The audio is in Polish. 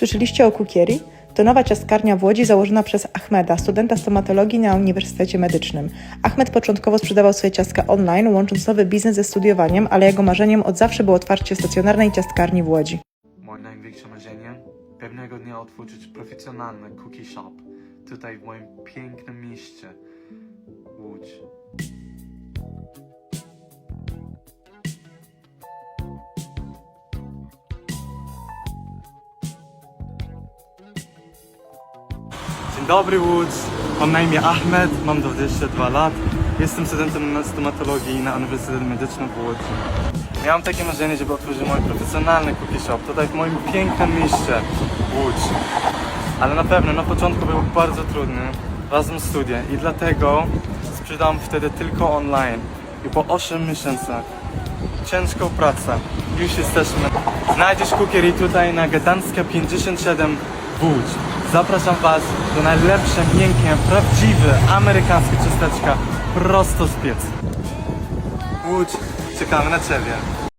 Słyszeliście o Kukieri? To nowa ciastkarnia w Łodzi założona przez Ahmeda, studenta stomatologii na Uniwersytecie Medycznym. Ahmed początkowo sprzedawał swoje ciastka online, łącząc nowy biznes ze studiowaniem, ale jego marzeniem od zawsze było otwarcie stacjonarnej ciastkarni w Łodzi. Moje największe marzenie? Pewnego dnia otworzyć profesjonalny cookie shop tutaj w moim pięknym mieście Dzień dobry Łódź, mam na imię Ahmed, mam 22 lat, jestem studentem stomatologii na Uniwersytecie Medycznym w Łodzi. Miałem takie marzenie, żeby otworzyć mój profesjonalny cookie shop tutaj w moim pięknym mieście Łódź. Ale na pewno na początku był bardzo trudny, razem studia i dlatego sprzedałem wtedy tylko online. I po 8 miesiącach ciężką pracę już jesteśmy. Znajdziesz cookery tutaj na Gdańska 57 w Łódź. Zapraszam Was do najlepsze, miękkie, prawdziwe, amerykańskie ciasteczka prosto z pieca. Łódź, czekamy na Ciebie.